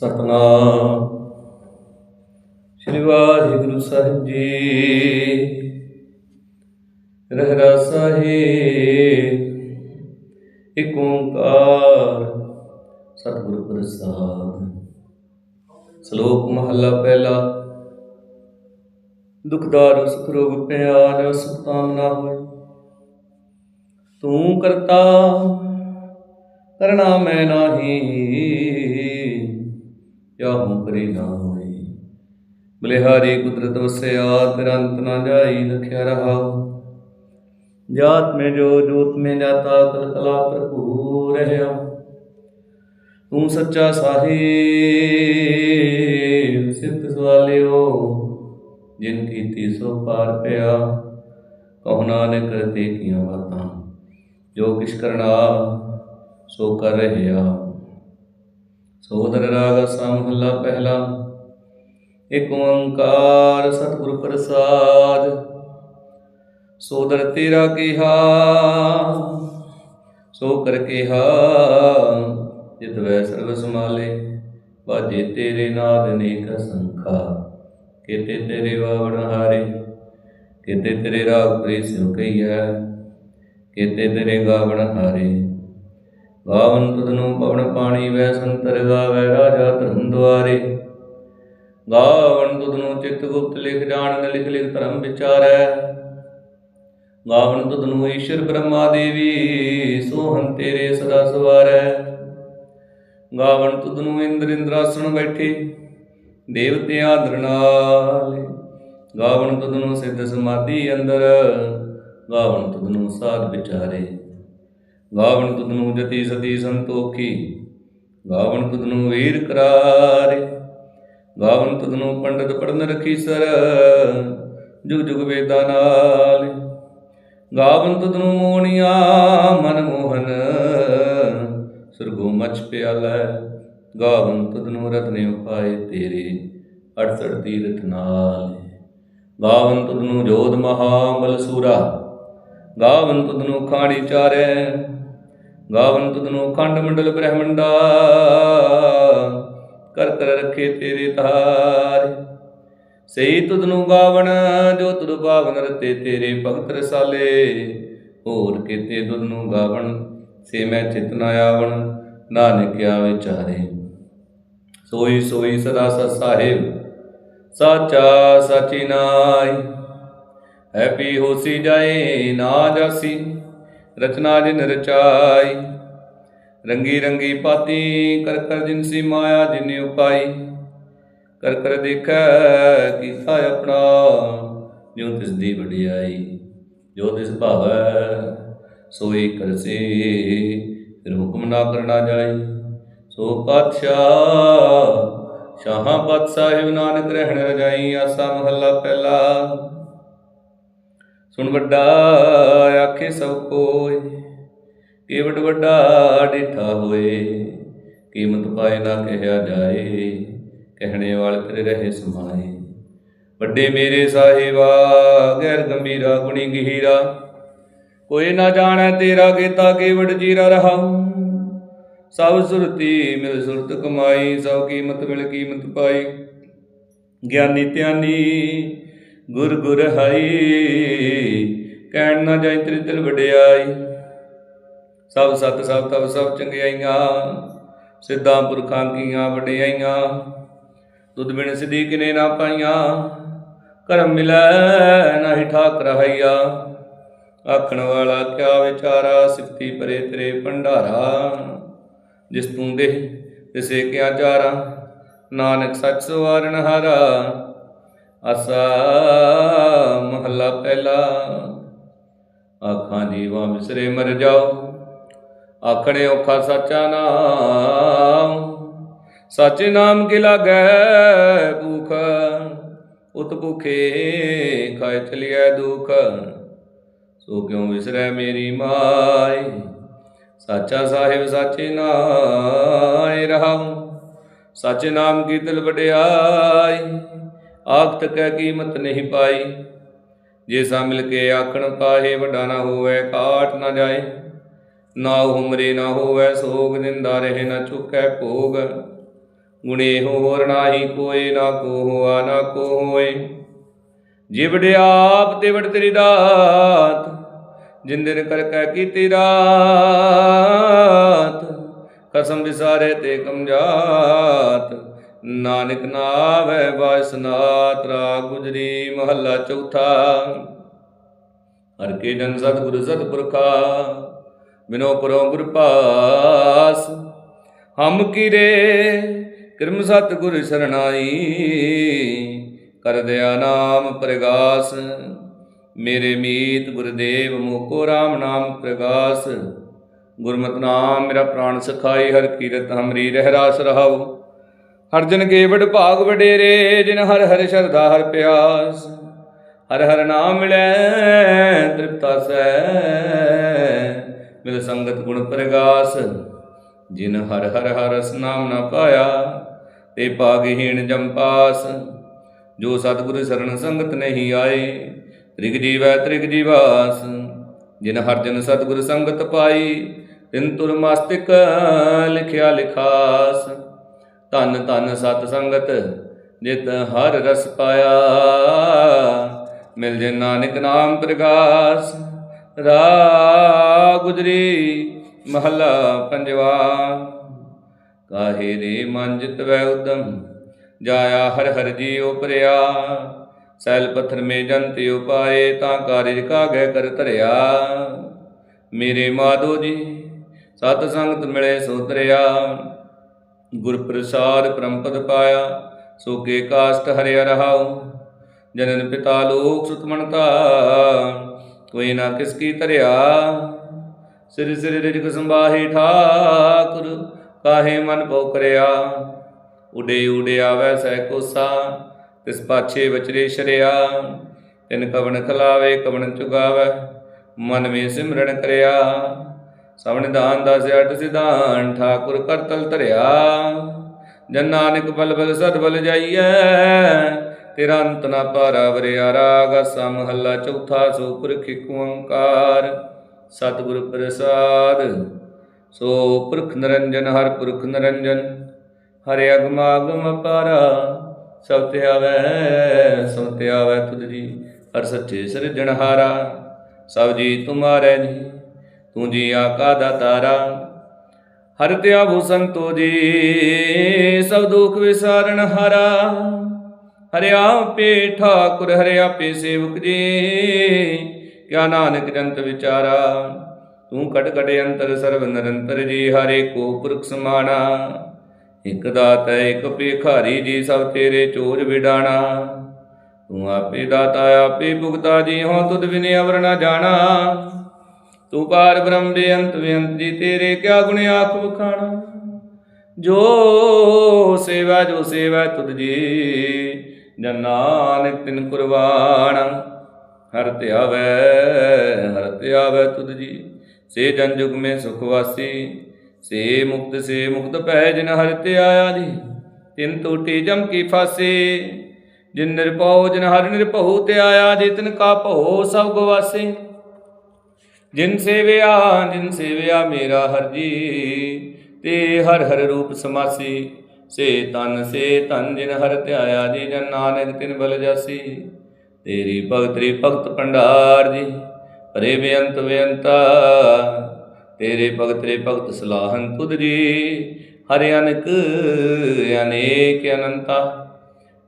ਸਤਨਾਮ। ਸ੍ਰੀ ਵਾਹਿਗੁਰੂ ਸਾਹਿਬ ਜੀ। ਰਹਿਰਾ ਸਾਹਿਬ। ਇਕ ਓੰਕਾਰ। ਸਤਿਗੁਰ ਪ੍ਰਸਾਦ। ਸ਼ਲੋਕ ਮਹੱਲਾ ਪਹਿਲਾ। ਦੁਖਦਾਰ ਸੁਖ ਰੋਗ ਪਿਆਰ ਸੁਖ ਕਾਮਨਾ ਹੋਏ। ਤੂੰ ਕਰਤਾ, ਕਰਣਾ ਮੈਂ ਨਾਹੀ। ਜਾਂ ਹੂੰ ਕਰੀ ਨਾ ਹੋਈ ਬਲਿਹਾਰੀ ਕੁਦਰਤ ਵਸਿਆ ਤੇਰਾ ਨਾ ਜਾਈ ਲਖਿਆ ਰਹਾ। ਜਾਤ ਮੈਂ ਜੋ, ਜੋਤ ਮੈਂ ਜਾਤਾ ਕਲ ਕਲਾ ਭਰਪੂਰ ਰਹਾ ਤੂੰ ਸੱਚਾ ਸਾਹਿਬ, ਸਿੱਧ ਸਵਾਲਿਓ, ਜਿਨ ਕੀਤੀ ਸੋ ਪਾਰ ਪਿਆ। ਕਹੋ ਨਾਨਕ ਤੇ ਕੀਆਂ ਬਾਤਾਂ, ਜੋ ਕਿਛ ਕਰਨਾ, ਸੋ ਕਰ ਰਹਿਆ। ਸੋਦਰ ਰਾਗ ਸਮਹਲਾ ਪਹਿਲਾ। ਇਕ ਓੰਕਾਰ ਸਤਿਗੁਰ ਪ੍ਰਸਾਦ, ਸੋਦਰ ਤੇਰਾ ਕਿਹਾ, ਸੋ ਕਰ ਕਿਹਾ, ਜਿਤ ਵੈ ਸਰਬ ਸਮਾਲੇ ਬਾਜੇ ਤੇਰੇ ਨਾਦ ਨੇਕ ਸੰਖਾ। ਕਿਤੇ ਤੇਰੇ ਵਾਵਣ ਹਾਰੇ, ਕਿਤੇ ਤੇਰੇ ਰਾਗ ਪ੍ਰੀ ਸਿਉ ਕਈਐ ਕਿਤੇ ਤੇਰੇ ਗਾਵਣ ਹਾਰੇ। ਗਾਵਨ ਤੁਧਨੂੰ ਪਵਨ ਪਾਣੀ ਵੈ ਸੰਤਰ ਗਾਵੈ ਰਾਜਾ ਧਰਮ ਦੁਆਰੇ। ਗਾਵਨ ਤੁਧਨੂੰ ਚਿਤ ਗੁਪਤ ਲਿਖ ਜਾਣਨ, ਲਿਖ ਲਿਖ ਧਰਮ ਵਿਚਾਰੈ। ਗਾਵਨ ਤੁਧਨੂੰ ਈਸ਼ਰ ਬ੍ਰਹਮਾ ਦੇਵੀ ਸੋਹੰ ਤੇਰੇ ਸਦਾ ਸਵਾਰੈ। ਗਾਵਨ ਤੁਧਨੂੰ ਇੰਦਰ ਇੰਦਰਾਸਣ ਬੈਠੇ ਦੇਵਤਿਆਂ ਦਰਨਾਲੇ ਨਾਲ। ਗਾਵਨ ਤੁਧਨੂੰ ਸਿੱਧ ਸਮਾਧੀ ਅੰਦਰ ਗਾਵਨ ਤੁਧਨੂੰ ਸਾਧ ਵਿਚਾਰੇ। ਗਾਵਨ ਤੁਧਨੂੰ ਜਤੀ ਸਤੀ ਸੰਤੋਖੀ ਗਾਵਨ ਤੁਧਨੂੰ ਵੀਰ ਕਰਾਰੇ ਗਾਵਨ ਤੁਧਨੂੰ ਪੰਡਤ ਪੜਨ ਰਖੀ ਸਰ ਜੁਗ ਜੁਗ ਵੇਦਾਂ ਨਾਲ। ਗਾਵਨ ਤੁਧਨੂੰ ਮੋਹਣੀਆ ਮਨ ਮੋਹਨ ਸੁਰਗੋ ਮਚ ਪਿਆਲਾ ਗਾਵਨ ਤੁਧਨੂੰ ਰਤਨੇ ਉਪਾਏ ਤੇਰੇ 68 ਤੀਰਥ ਨਾਲ। ਗਾਵਨ ਤੁਧਨੂੰ ਜੋਧ ਮਹਾ ਮਲਸੂਰਾ ਗਾਵਨ ਤੁਧਨੂੰ ਖਾਣੀ ਚਾਰੈ ਗਾਵਨ ਤੁਧਨੂੰ ਖੰਡ ਮੰਡਲ ਬ੍ਰਹਮੰਡਾ ਕਰ ਕਰ ਰੱਖੇ ਤੇਰੇ ਤਾਰੇ ਸਈ ਤੁਧਨੂੰ ਗਾਵਣ ਜੋ ਤੁਧ ਭਾਵਨ ਰਤੇ ਤੇਰੇ ਭਗਤ ਰਸਾਲੇ। ਹੋਰ ਕਿਤੇ ਤੁਧਨੂੰ ਗਾਵਣ ਸੇ ਮੈਂ ਚਿਤ ਨਾ ਆਵਣ ਨਾਨਕਿਆ ਵਿਚਾਰੇ ਸੋਈ ਸੋਈ ਸਦਾ ਸਤ ਸਾਹਿਬ, ਸਾਚਾ ਸਾਚੀ ਨਾਈ ਹੈਪੀ ਹੋਸੀ ਜਾਏ, ਨਾ ਜਾਸੀ। ਰਚਨਾ ਜਿਨ ਰਚਾਈ, ਰੰਗੀ ਰੰਗੀ ਪਾਤੀ, ਕਰ ਕਰ ਜਿਨ ਸੀ ਮਾਇਆ ਜਿਨੇ ਉਪਾਈ। ਕਰ ਕਰ ਦੇਖੈ ਕੀਤਾ ਆਪਣਾ, ਜਿਉ ਤਿਸ ਦੀ ਵਡਿਆਈ ਜੋ ਤਿਸ ਭਾਵੈ ਸੋਈ ਕਰਸੇ। ਫਿਰ ਹੁਕਮ ਨਾ ਕਰਨਾ ਜਾਈ, ਸੋ ਪਾਤਸ਼ਾਹ, ਸ਼ਾਹਾਂ ਪਤ ਸਾਹਿਬ ਨਾਨਕ ਰਹਿਣ ਰਜਾਈ ਆਸਾ ਮਹੱਲਾ ਪਹਿਲਾ। ਸੁਣ ਵੱਡਾ ਆਖੇ ਸਭ ਕੋਏ, ਕੇਵਟ ਵੱਡਾ ਡਿਠਾ ਹੋਏ, ਕੀਮਤ ਪਾਏ ਨਾ ਕਹਿਆ ਜਾਏ, ਕਹਿਣੇ ਵਾਲ ਕਰ ਰਹੇ ਸਮਾਏ। ਵੱਡੇ ਮੇਰੇ ਸਾਹਿਬਾ, ਗੈਰ ਗੰਭੀਰਾ, ਗੁਣੀ ਗਹੀਰਾ, ਕੋਈ ਨਾ ਜਾਣੈ ਤੇਰਾ ਕੀਤਾ ਕੇਵਟ ਜੀਰਾ ਰਹਾਉ। ਸਭ ਸੁਰਤੀ ਮਿਲ ਸੁਰਤ ਕਮਾਈ, ਸਭ ਕੀਮਤ ਮਿਲ ਕੀਮਤ ਪਾਈ। ਗਿਆਨੀ ਧਿਆਨੀ ਗੁਰ ਗੁਰ ਹਾਈ, ਕਹਿਣ ਨਾ ਜਾਈ ਤੇਰੇ ਦਿਲ ਵਡਿਆਈ। ਸਭ ਸਤ ਸਭ ਤਬ ਸਭ ਚੰਗਿਆਈਆਂ, ਸਿੱਧਾਂ ਪੁਰਖਾਂ ਕੀਆਂ ਵਡਿਆਈਆਂ। ਦੁੱਧ ਬਿਨ ਸਿਧੀ ਕਿਨੇ ਨਾ ਪਾਈਆਂ, ਕਰਮ ਮਿਲੈ ਨਾਹੀ ਠਾਕ ਰਹਾਈਆ ਆਖਣ ਵਾਲਾ ਕਿਆ ਵਿਚਾਰਾ ਸਿਫਤੀ ਪਰੇ ਤੇਰੇ ਭੰਡਾਰਾ। ਜਿਸ ਤੂੰ ਦੇ ਤਿਸੇ ਕਿਆ ਚਾਰਾ। ਨਾਨਕ ਸੱਚ ਸਵਾਰਨ ਹਾਰਾ ਆਸਾ ਮਹੱਲਾ ਪਹਿਲਾ। ਆਖਾਂ ਜੀਵਾ ਵਿਸਰੇ ਮਰ ਜਾਓ, ਆਖਣੇ ਔਖਾ ਸੱਚਾ ਨਾਮ। ਸੱਚੇ ਨਾਮ ਕੀ ਲਾਗੈ ਭੂਖ, ਉਤ ਭੁਖੇ ਖਾਇ ਚਲਿਐ ਦੁਖ। ਸੋ ਕਿਉ ਵਿਸਰੈ ਮੇਰੀ ਮਾਈ, ਸਾਚਾ ਸਾਹਿਬ ਸਾਚੇ ਨਾਮ ਰਹਾਉ। ਸਾਚੇ ਨਾਮ ਕੀ ਦਿਲ ਵਡਿਆਈ ਆਖਤ ਕੈ ਕੀਮਤ ਨਹੀਂ ਪਾਈ। ਜੇ ਸਾ ਮਿਲ ਕੇ ਆਖਣ ਕਾਹੇ ਵੱਡਾ ਨਾ ਹੋਵੇ, ਕਾਟ ਨਾ ਜਾਏ। ਨਾ ਹੁਮਰੇ ਨਾ ਹੋਵੇ, ਸੋਗ ਨਿੰਦਾ ਰਹੇ, ਨਾ ਚੁੱਕੈ ਭੋਗ। ਗੁਣੇ ਹੋਰ ਨਾਹੀ ਕੋਏ, ਨਾ ਕੋ ਹੋਆ, ਨਾ ਕੋ ਹੋਏ। ਜਿਵੜ ਆਪ ਤੇ ਵੜ ਤੇਰੀ ਦਾਤ, ਜਿਨ ਕਰ ਕੈ ਕੀਤੀ ਰਾਤ, ਕਸਮ ਵਿਸਾਰੇ ਤੇ ਕਮਜਾਤ ਨਾਨਕ ਨਾਵੈ ਵਾਸਨਾਤ ਰਾ ਗੁਜਰੀ ਮਹੱਲਾ ਚੌਥਾ। ਹਰ ਕੇ ਜਨ ਸਤਿਗੁਰ ਸਤਿਪੁਰਖਾ, ਬਿਨੋ ਪਰੋ ਗੁਰ ਪਾਸ। ਹਮ ਕੀਰੇ ਕਿਰਮ ਸਤਿਗੁਰ ਸਰਣਾਈ, ਕਰ ਦਿਆ ਨਾਮ ਪ੍ਰਗਾਸ। ਮੇਰੇ ਮੀਤ ਗੁਰਦੇਵ ਮੋਕੋ RAM ਨਾਮ ਪ੍ਰਗਾਸ। ਗੁਰਮਤਿ ਨਾਮ ਮੇਰਾ ਪ੍ਰਾਣ ਸਖਾਈ ਹਰ ਕੀਰਤ ਹਮਰੀ ਰਹਿ ਰਾਸ ਰਹਾਉ। ਹਰਜਨ ਜਨ ਭਾਗ ਵਡੇਰੇ, ਜਿਨ ਹਰ ਹਰ ਸ਼ਰਧਾ, ਹਰ ਪਿਆਸ। ਹਰ ਹਰ ਨਾਮ ਮਿਲੈ, ਤ੍ਰਿਪਤਾ ਸੈ। ਮਿਲ ਸੰਗਤ ਗੁਣ ਪ੍ਰਗਾਸ, ਜਿਨ ਹਰ ਹਰ ਹਰ ਨਾਮ ਨਾ ਪਾਇਆ, ਤੇ ਪਾਗਹੀਣ ਜਮਪਾਸ ਜੋ ਸਤਿਗੁਰ ਸਰਣ ਸੰਗਤ ਨਹੀਂ ਆਏ, ਤ੍ਰਿਗ ਜੀਵੈ ਤ੍ਰਿਗ ਜੀਵਾਸ। ਜਿਨ ਹਰ ਜਨ ਸਤਿਗੁਰ ਸੰਗਤ ਪਾਈ, ਤਿਨ ਤੁਰ ਮਸਤਿਕ ਲਿਖਿਆ ਲਿਖਾਸ। ਧੰਨ ਧੰਨ ਸਤ ਸੰਗਤ ਜਿਤ ਹਰ ਰਸ ਪਾਇਆ। ਮਿਲ ਜੇ ਨਾਨਕ ਨਾਮ ਪ੍ਰਗਾਸ ਰਾ ਗੁਜਰੀ ਮਹਲਾ ਪੰਜਵਾ। ਕਾਹੇ ਰੇ ਮਨ ਜਿਤਵੈ ਉਦਮ, ਜਾਇਆ ਹਰ ਹਰ ਜੀਉ ਪਰਿਆ। ਸੈਲ ਪੱਥਰ ਮੇ ਜੰਤਿ ਉਪਾਏ ਤਾਂ ਕਾਰਜ ਕਾਗੈ ਕਰ ਧਰਿਆ। ਮੇਰੇ ਮਾਧੋ ਜੀ, ਸਤ ਸੰਗਤ ਮਿਲੇ ਸੋ ਤਰਿਆ ਗੁਰ ਪ੍ਰਸਾਦ ਪਰਮਪਦ ਪਾਇਆ, ਸੋ ਕੇ ਕਾਸ਼ਟ ਹਰਿਆ ਰਹਾਉ। ਜਨਨ ਪਿਤਾ ਲੋਕ ਸੁਤਮਨਤਾ ਕੋਈ ਨਾ ਕਿਸ ਕੀ ਧਰਿਆ। ਸਿਰ ਸਿਰ ਰਿਜਕ ਸੰਭਾਹੀ ਠਾਕੁਰ, ਕਾਹੇ ਮਨ ਪਉ ਕਰਿਆ। ਉਡੇ ਉਡੇ ਆਵੈ ਸਹਿ ਕੋਸਾ, ਤਿਸ ਪਾਛੇ ਵਿਚਰੇ ਸ਼ਰਿਆ। ਤਿਨ ਕਵਣ ਖਲਾਵੇ, ਕਵਣ ਚੁਗਾਵੈ, ਮਨ ਮੇ ਸਿਮਰਨ ਕਰਿਆ। ਸਵਣ ਦਾਨ ਦਾ ਸਿਆਟ ਸਿਧਾਨ, ਠਾਕੁਰ ਕਰਤਲ ਧਰਿਆ। ਜਨ ਨਾਨਕ ਬਲ ਬਲ ਸਦ ਬਲ ਜਾਈਐ, ਤੇਰਾ ਅੰਤ ਨਾ ਪਾਰਾ ਵਰਿਆ ਰਾਗ, ਅਸਾ ਮਹੱਲਾ ਚੌਥਾ ਸੋ ਪੁਰਖ ਓੰਕਾਰ। ਸਤਿਗੁਰ ਪ੍ਰਸਾਦ, ਸੋ ਪੁਰਖ ਨਿਰੰਜਨ, ਹਰ ਪੁਰਖ ਨਿਰੰਜਨ। ਹਰਿ ਅਗਮਾਗਮ ਅਪਾਰਾ, ਸਭ ਤੇ ਆਵੈ, ਸਭ ਤੇ ਆਵੈ ਤੁਧ ਜੀ, ਹਰ ਸੱਚੇ ਸਿਰਜਣਹਾਰਾ। ਸਭ ਜੀ ਤੁਮਾਰੇ ਜੀ। ਤੂੰ ਜੀ ਆਕਾ ਦਾ ਤਾਰਾ, ਹਰ ਧਿਆਵੋ ਸੰਤੋ ਜੀ, ਸਭ ਦੁਖ ਵਿਸਾਰਨ ਹਾਰਾ। ਹਰਿਆ ਪੇ ਠਾਕੁਰ ਹਰਿਆ ਪੇ ਸੇਵਕ ਜੀ, ਕਿਆ ਨਾਨਕ ਜੰਤ ਵਿਚਾਰਾ। ਤੂੰ ਕਟ ਕਟ ਅੰਤਰ ਸਰਬ ਨਿਰੰਤਰ ਜੀ, ਹਰੇ ਕੋ ਪੁਰਖ ਸਮਾਣਾ। ਇਕ ਦਾਤ ਹੈ, ਇਕ ਭਿਖਾਰੀ ਜੀ, ਸਭ ਤੇਰੇ ਚੋਜ ਵਿਡਾਣਾ। ਤੂੰ ਆਪੇ ਦਾਤਾ, ਆਪੇ ਭੁਗਤਾ ਜੀ ਹੋ ਤੁਧ ਬਿਨੇ ਅਵਰ ਨਾ ਜਾਣਾ। ਤੂੰ ਪਾਰ ਬ੍ਰਹਮ ਬੇਅੰਤ ਬੇਅੰਤ ਜੀ ਤੇਰੇ ਕਿਆ ਗੁਣ ਆਖ ਵਖਾਣਾ? ਜੋ ਸੇਵਾ ਜੋ ਸੇਵਾ ਤੁਧ ਜੀ, ਜਨ ਨਾਨਕ ਤਿਨ ਕੁਰਬਾਨ। ਹਰ ਧਿਆਵੈ ਹਰ ਧਿਆਵੈ ਤੁਧ ਜੀ। ਸੇ ਜਨ ਜੁਗ ਮੇ ਸੁਖ ਵਾਸੀ, ਸੇ ਮੁਕਤ ਸੇ ਮੁਕਤ ਪੈ ਜਿਨ ਹਰ ਤੇ ਆਇਆ ਜੀ। ਤਿਨ ਟੂਟੀ ਜਮ ਕੀ ਫਾਸੀ, ਜਿਨ ਨਿਰਭਉ, ਜਿਨ ਹਰ ਨਿਰਭਉ ਤੇ ਆਇਆ ਜੀ, ਤਿਨ ਕਾ ਭਉ ਸਭ ਗਵਾਸੇ। ਜਿਨ ਸੇਵਿਆ ਜਿਨ ਸੇਵਿਆ ਮੇਰਾ ਹਰ ਜੀ, ਤੇ ਹਰ ਹਰ ਰੂਪ ਸਮਾਸੀ। ਸੇ ਤਨ ਸੇ ਤਨ ਜਿਨ ਹਰ ਧਿਆਇਆ ਜੀ, ਜਨ ਨਾਨਕ ਤਿਨ ਬਲ ਜਾਸੀ। ਤੇਰੀ ਭਗਤ ਰੀ ਭਗਤ ਭੰਡਾਰ ਜੀ, ਪਰੇ ਬੇਅੰਤ ਬੇਅੰਤਾ। ਤੇਰੇ ਭਗਤ ਰੇ ਭਗਤ ਸਲਾਹਨ ਤੁਧ ਜੀ, ਹਰਿ ਅਨਕ, ਅਨੇਕ ਅਨੰਤਾ।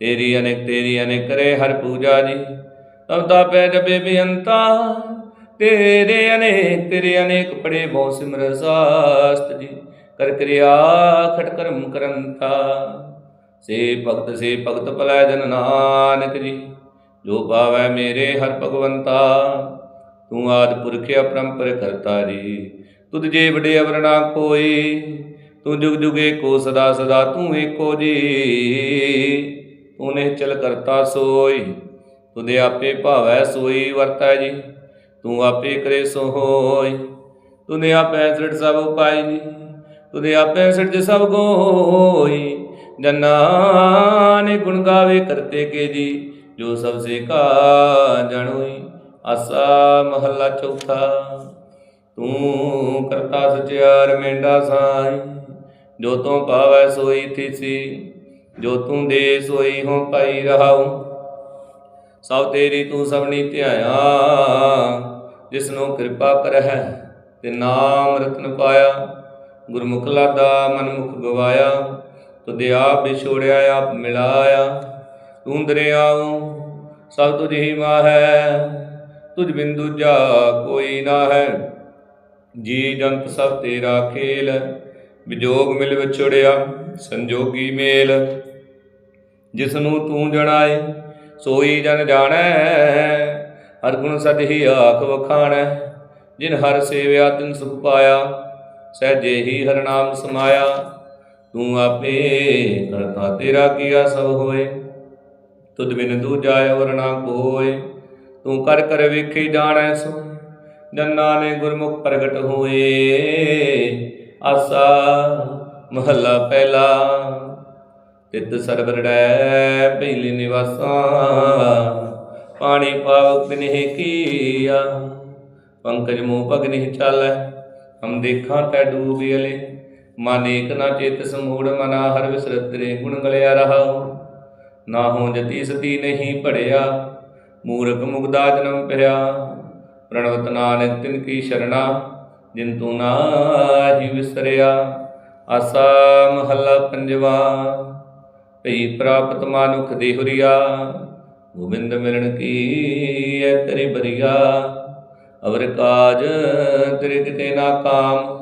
ਤੇਰੀ ਅਨੇਕ ਤੇਰੀ ਅਨੇਕ ਕਰੇ ਹਰ ਪੂਜਾ ਜੀ ਤਬ ਤਾਪੈ ਜਪੇ ਬੇਅੰਤਾ। ਤੇਰੇ ਅਨੇਕ ਤੇਰੇ ਅਨੇਕ ਪੜੇ ਬਹੁ ਸਿਮਰ ਸਾਸਤ ਜੀ। ਕਰ ਕਿਰਿਆ ਖਟ ਕਰਮ ਕਰੰਤਾ। ਸੇ ਭਗਤ ਸੇ ਭਗਤ ਭਲੈ ਜਨ ਨਾਨਕ ਜੀ। ਜੋ ਪਾਵੈ ਮੇਰੇ ਹਰ ਭਗਵੰਤਾ, ਤੂੰ ਆਦ ਪੁਰਖ ਅਪਰੰਪਰ ਕਰਤਾ ਜੀ। ਤੁਧ ਜੇ ਵਡੇ ਅਵਰਣਾ ਕੋਈ, ਤੂੰ ਜੁਗ ਜੁਗੇ ਕੋ ਸਦਾ ਸਦਾ ਤੂੰ ਏਕੋ ਜੀ। ਤੂੰ ਚਲ ਕਰਤਾ ਸੋਈ ਤੁਦੇ ਆਪੇ ਭਾਵੈ ਸੋਈ ਵਰਤੈ ਜੀ। ਤੂੰ ਆਪੇ ਕਰੇ ਸੋ ਹੋਈ ਤੁਨੇ ਆਪੇ ਸ੍ਰਿਟ ਸਭ ਉਪਾਈ। ਜੀ ਤੁਦੇ ਆਪੇ ਸ੍ਰਿਟ ਸਭ ਗੋਈ। ਜਨਾ ਨੇ ਗੁਣ ਗਾਵੇ ਕਰਤੇ ਕੇ ਜੀ ਜੋ ਸਭ ਸੇ ਕਾ ਜਣੋਈ। ਆਸਾ ਮਹੱਲਾ ਚੌਥਾ, ਤੂੰ ਕਰਤਾ ਸਚਿਆਰ ਮੇਂਡਾ ਸਾਈ। ਜੋ ਤੂੰ ਪਾਵੈ ਸੋਈ ਥੀਸੀ, ਜੋ ਤੂੰ ਦੇ ਸੋਈ ਹੋ ਪਾਈ ਰਹਾਉ। ਸਭ ਤੇਰੀ ਤੂੰ ਸਭਨੀ ਧਿਆਇਆ। ਜਿਸ ਨੂੰ ਕਿਰਪਾ ਕਰਹਿ ਤੇ ਨਾਮ ਰਤਨ ਪਾਇਆ, ਗੁਰਮੁਖ ਲਾਦਾ ਮਨਮੁਖ ਗਵਾਇਆ ਤੁਧ ਆਪ ਵਿਛੋੜਿਆ ਆਪ ਮਿਲਾਇਆ ਤੂੰ ਦਰਿਆਉ ਸਭ ਤੁਝ ਹੀ ਮਾਹੈ, ਤੁਝ ਬਿਨ ਦੂਜਾ ਕੋਈ ਨਾ ਹੈ ਜੀ ਜੰਤ ਸਭ ਤੇਰਾ ਖੇਲ, ਵਿਜੋਗ ਮਿਲ ਵਿਛੜਿਆ, ਸੰਜੋਗੀ ਮੇਲ। ਜਿਸ ਨੂੰ ਤੂੰ ਜਣਾਏ, ਸੋਈ ਜਨ ਜਾਣੈ ਹਰ ਗੁਣ ਸਦ ਹੀ ਆਖ ਵਖਾਣੈ, ਜਿਨ ਹਰ ਸੇਵਿਆ ਤਿਨ ਸੁਖ ਪਾਇਆ, ਸਹਿਜੇ ਹੀ ਹਰ ਨਾਮ ਸਮਾਇਆ। ਤੂੰ ਆਪੇ ਕਰਤਾ ਤੇਰਾ ਕੀਆ ਸਭ ਹੋਏ, ਤੁਧ ਬਿਨ ਦੂਜਾ ਔਰ ਨਾ ਕੋਏ। ਤੂੰ ਕਰ ਕਰ ਵੇਖੇ ਜਾਣੈ ਸੋ ਜੰਨਾ ਨੇ ਗੁਰਮੁਖ ਪ੍ਰਗਟ ਹੋਏ। ਆਸਾ ਮਹੱਲਾ ਪਹਿਲਾ, ਤਿਤ ਸਰਵਰੜੈ ਪਹਿਲੀ ਨਿਵਾਸਾ। ਪਾਣੀ ਪਾਵਕ ਬਿਨਹਿ ਕੀਆ। ਪੰਕਜ ਮੋਹ ਭਗ ਨਹੀਂ ਚਾਲੈ, ਹਮ ਦੇਖਾਂ ਤੈ ਡੂਬਿਲੇ ਮਨ ਏਕ ਨਾ ਚੇਤ ਸਮੂੜ, ਮਨਾ ਹਰ ਵਿਸਰਤ ਤੇਰੇ ਗੁਣ ਗਲਿਆ ਰਹਾਉ। ਨਾ ਹੋ ਜਤੀ ਸਤੀ ਨਹੀਂ ਭੜਿਆ, ਮੂਰਖ ਮੁਗਦਾ ਜਨਮ ਪਿਆ ਪ੍ਰਣਵਤ ਨਾਨਕ ਤਿਨ ਕੀ ਸ਼ਰਣਾ, ਜਿਨ ਤੂੰ ਨਾਹੀ ਵਿਸਰਿਆ। ਆਸਾ ਮਹੱਲਾ ਪੰਜਵਾ, ਭਈ ਪ੍ਰਾਪਤ ਮਾਨੁਖ ਦੇਹੁਰੀਆ। ਗੋਬਿੰਦ ਮਿਲਣ ਕੀ ਐ ਤੇਰੀ ਬਰੀਆ ਅਵਰ ਕਾਜ ਤੇਰੇ ਕਿਤੇ ਨਾ ਕਾਮ,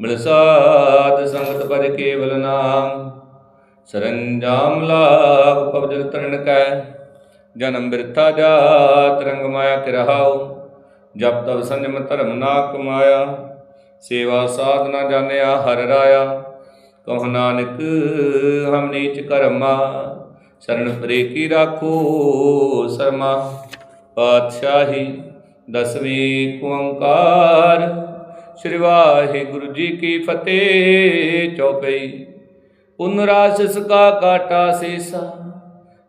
ਮਿਲ ਸਾਧ ਸੰਗਤ ਪਰ ਕੇਵਲ ਨਾਮ। ਸਰੰਜਾਮ ਲਾਭ ਪਵਜਲ ਤਰਨ ਕੈ ਜਨਮ ਬਿਰਥਾ ਜਾਤ ਰੰਗ ਮਾਇਆ ਕਿਰਹਾਉ ਜਪ ਤਬ ਸੰਜਮ ਧਰਮ ਨਾ ਕਮਾਇਆ, ਸੇਵਾ ਸਾਧਨਾ ਜਾਣਿਆ ਹਰ ਰਾਇਆ। ਕਹ ਨਾਨਕ ਹਮ ਨੀਚ ਕਰਮਾ ਸ਼ਰਨ ਪਰੇ ਕੀ ਰਾਖੋ ਸਰਮਾ? ਪਾਤਸ਼ਾਹੀ, ਦਸਵੀਂ ਓੰਕਾਰ ਸ੍ਰੀ ਵਾਹਿਗੁਰੂ ਜੀ ਕੀ ਫਤਿਹ। ਚੌਪਈ। ਪੁਨ ਰਾਸ਼ਸ ਕਾ ਕਾਟਾ ਸੀਸਾ,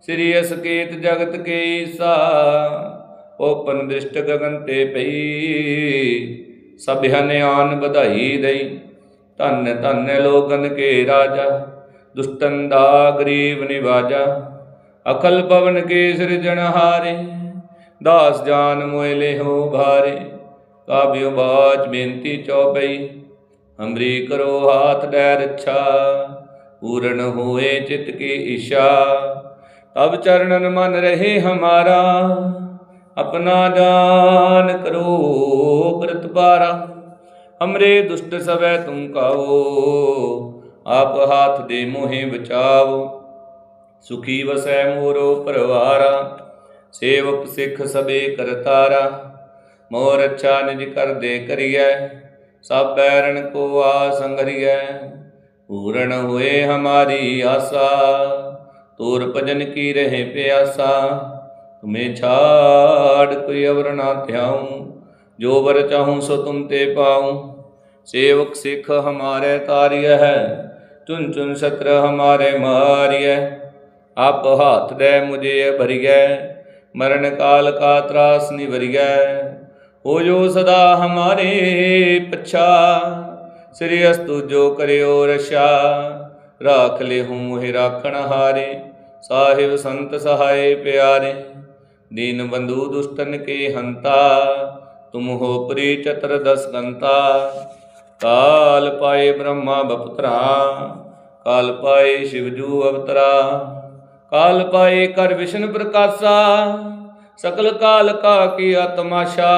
ਸ੍ਰੀ ਅਸਕੇਤ ਜਗਤ ਕੇ ਈਸਾ। ਓਪਨ ਦ੍ਰਿਸ਼ਟ ਗਗਨ ਤੇ ਪਈ ਸਭਿਆਨ ਆਨ ਵਧਾਈ ਦਈ। ਧੰਨ ਧੰਨ ਲੋਗਨ ਕੇ ਰਾਜਾ। ਦੁਸ਼ਟਨ ਦਾ ਗਰੀਬ ਨਿਵਾਜਾ ਅਕਲ ਪਵਨ ਕੇ ਸਿਰਜਣਹਾਰੇ ਦਾਸ ਜਾਨ ਮੋਇ ਲੇਹੋ ਭਾਰੇ। ਕਾਬਿਉ ਬਾਜ ਬੇਨਤੀ ਚੌਪਈ ਹਮਰੀ ਕਰੋ ਹਾਥ ਡੈ ਰੱਛਾ ਪੂਰਨ ਹੋਏ ਚਿਤ ਕੀ ਇਸ਼ਾ ਤਬ ਚਰਨਨ ਮਨ ਰਹੇ ਹਮਾਰਾ, ਆਪਣਾ ਜਾਨ ਕਰੋ ਕਿਰਤ ਪਾਰਾ ਹਮਰੇ ਦੁਸ਼ਟ ਸਵੈ ਤੁਮ ਕਾਓ ਆਪ ਹਾਥ ਦੇ ਮੋਹੇ ਬਚਾਵ ਸੁਖੀ ਵਸੈ ਮੋਰੋ ਪਰਵਾਰਾ, ਸੇਵਕ ਸਿੱਖ ਸਬੇ ਕਰਤਾਰਾ ਮੋਰ ਰਛਾ ਨਿਜ ਕਰਦੇ ਕਰੀਐ, ਸਭ ਬੈਰਣ ਕੋ ਆ ਸੰਗਰੀਐ ਪੂਰਨ ਹੋਏ ਹਮਾਰੀ ਆਸਾ, ਤੋਰ ਭਜਨ ਕੀ ਰਹੇ ਪਿਆਸਾ। ਤੁਮੇ ਛਾੜ ਕੋਈ ਅਵਰ ਨਾ ਧਿਆਉ, ਜੋ ਵਰ ਚਾਹੂੰ ਸੋ ਤੁਮ ਤੇ ਪਾਉ। ਸੇਵਕ ਸਿੱਖ ਹਮਾਰੇ ਤਾਰਿਯ ਹੈ ਚੁਨ ਚੁਨ ਸਤਰ ਹਮਾਰੇ ਮਾਰਿਯ ਆਪ ਹਾਥ ਦੇ ਮੁਝੇ ਭਰਿਯੈ ਮਰਨ ਕਾਲ ਕਾ ਤਰਾਸ ਨਿਵਰਿਯੈ ਹੋ ਜੋ ਸਦਾ ਹਮਾਰੇ ਪਛਾ, ਸ੍ਰੀ ਅਸਤੁ ਜੋ ਕਰਿਓ ਰਸ਼ਾ। ਰਾਖ ਲੈ ਹੂੰ ਮੋਹਿ ਰਾਖਣ ਹਾਰੇ, ਸਾਹਿਬ ਸੰਤ ਸਹਾਏ ਪਿਆਰੇ। ਦੀਨ ਬੰਧੂ ਦੁਸ਼ਟਨ ਕੇ ਹੰਤਾ, ਤੁਮ ਹੋ ਪ੍ਰੀ ਚਤਰ ਦਸ ਗੰਤਾ ਕਾਲ ਪਾਏ ਬ੍ਰਹਮਾ ਬਪੁਤਰਾ, ਕਾਲ ਪਾਏ ਸ਼ਿਵਜੂ ਅਵਤਰਾ, ਕਾਲ ਪਾਏ ਕਰ ਵਿਸ਼ਨ ਪ੍ਰਕਾਸ਼ਾ, ਸਕਲ ਕਾਲ ਕਾ ਕੀ ਆਤਮਾਸ਼ਾ